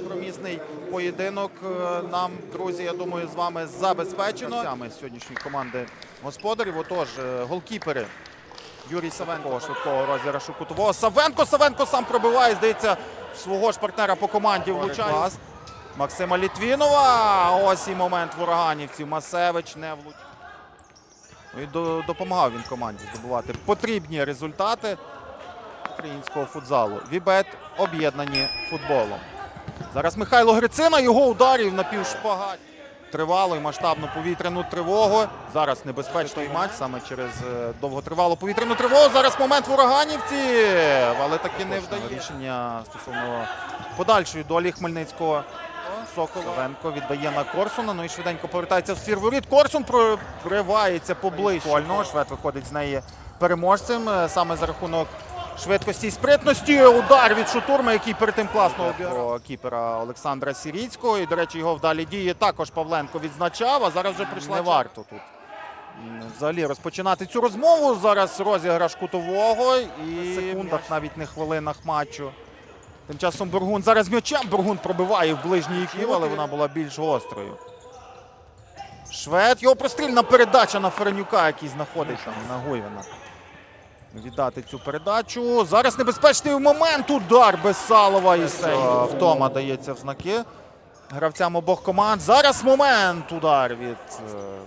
Компромісний поєдинок е, нам, друзі, я думаю, з вами забезпечено. Гравцями сьогоднішньої команди господарів. Отож, е, голкіпери. Юрій Савенко швидкого розіграшу кутового. Савенко, Савенко сам пробиває, здається, свого ж партнера по команді влучає. Клас. Максима Літвінова. Ось і момент в ураганівців. Масевич не влучив. Ну І допомагав він команді здобувати потрібні результати українського футзалу. Вібет об'єднані футболом. Зараз Михайло Грицина, його ударів на півшпагат. Тривалу і масштабну повітряну тривогу. Зараз небезпечний матч саме через е, довготривалу повітряну тривогу. Зараз момент в ураганівці, але таки не вдає рішення стосовно подальшої долі Хмельницького. Сокол Савенко віддає на Корсуна. Ну і швиденько повертається в воріт. Корсун проривається поближче. Швед виходить з неї переможцем е, саме за рахунок швидкості і спритності. Удар від Шутурма, який перед тим класно обіграв кіпера Олександра Сіріцького. І, до речі, його вдалі дії також Павленко відзначав. А зараз вже прийшла не варто тут. Взагалі розпочинати цю розмову. Зараз розіграш кутового і в секундах, навіть не хвилинах матчу. Тим часом Бургун зараз м'ячем. Бургун пробиває в ближній кіл, але вона була більш гострою. Швед. Його прострільна передача на Ференюка, який знаходиться на Гуйвина. Віддати цю передачу. Зараз небезпечний момент. Удар Бесалова і Сейв. Втома дається в знаки гравцям обох команд. Зараз момент. Удар від. е,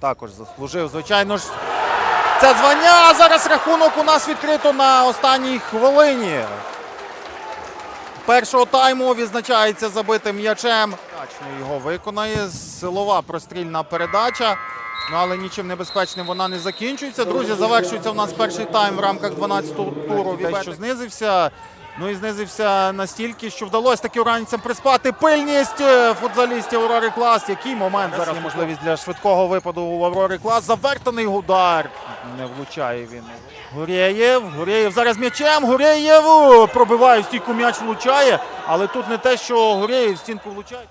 Також заслужив, звичайно ж. Це звання. Зараз рахунок у нас відкрито на останній хвилині. Першого тайму відзначається забитим м'ячем. Його виконає. Силова прострільна передача. Ну, але нічим небезпечним вона не закінчується. Друзі, завершується у нас перший тайм в рамках 12-го туру. Дещо що знизився. Ну і знизився настільки, що вдалося таки уранцям приспати пильність е, футзалістів Аврори Клас. Який момент зараз є можливість для швидкого випаду у Аврори Клас. Завертаний удар. Не влучає він. Гурєєв. Гурєєв зараз м'ячем. Гурєєв пробиває стійку м'яч влучає. Але тут не те, що Гурєєв стінку влучає.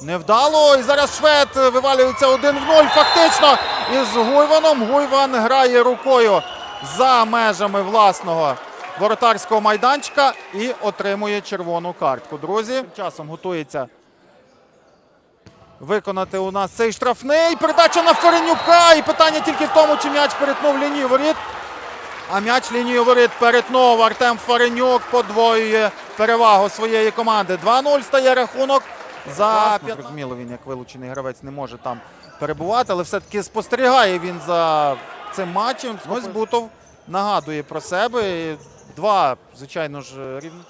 Невдало. І зараз швед вивалюється один в нуль. Фактично із Гуйваном. Гуйван грає рукою за межами власного воротарського майданчика і отримує червону картку. Друзі, часом готується виконати у нас цей штрафний. Передача на Ференюка. І питання тільки в тому, чи м'яч перетнув лінію воріт. А м'яч лінію воріт перетнув. Артем Фаренюк подвоює перевагу своєї команди. 2-0 стає рахунок. За Зрозуміло, він як вилучений гравець не може там перебувати, але все-таки спостерігає він за цим матчем. Ось Бутов нагадує про себе. Два, звичайно ж, рівні.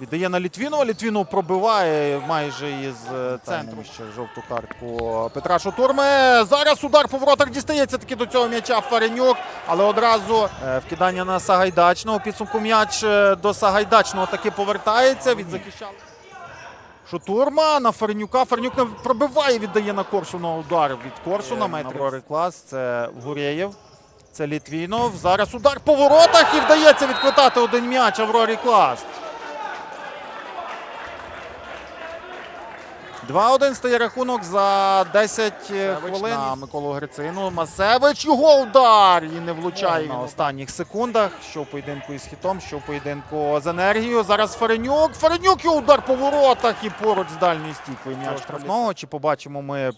Віддає на Літвінова. Літвінов пробиває майже із е, центру ще жовту картку Петра Шутурми. Зараз удар по воротах дістається таки до цього м'яча Фаренюк, але одразу е, вкидання на Сагайдачного. Підсумку м'яч е, до Сагайдачного таки повертається. Від захищав. Шутурма на Фаренюка. Фаренюк не пробиває, віддає на Корсуна удар від Корсуна. Метрори клас. Це Гурєєв. Це Літвінов. Зараз удар по воротах і вдається відквитати один м'яч Аврорі Клас. 2-1 стає рахунок за 10 хвилин на Миколу Грицину. Масевич його удар і не влучає на останніх секундах. Що в поєдинку із хітом, що в поєдинку з енергією. Зараз Фаренюк. Фаренюк його удар по воротах і поруч з дальньою стійкою штрафного. Чи побачимо ми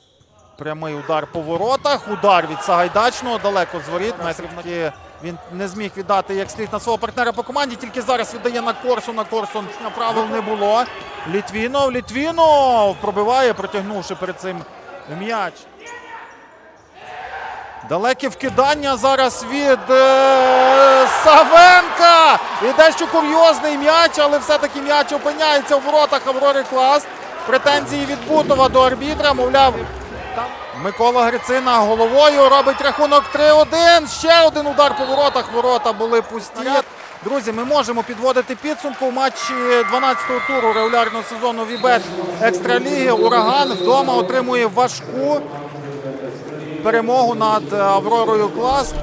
прямий удар по воротах? Удар від Сагайдачного далеко з воріт. Метрів на він не зміг віддати як слід на свого партнера по команді, тільки зараз віддає на Корсуна. Корсун правил не було. Літвінов, Літвінов пробиває, протягнувши перед цим м'яч. Далеке вкидання зараз від е, Савенка. І дещо курйозний м'яч, але все-таки м'яч опиняється в воротах Аврори Клас. Претензії від Бутова до арбітра, мовляв. Микола Грицина головою робить рахунок 3-1. Ще один удар по воротах. Ворота були пусті. Друзі, ми можемо підводити підсумку в матчі 12-го туру регулярного сезону Вібет Екстраліги. Ураган вдома отримує важку перемогу над Авророю Класт.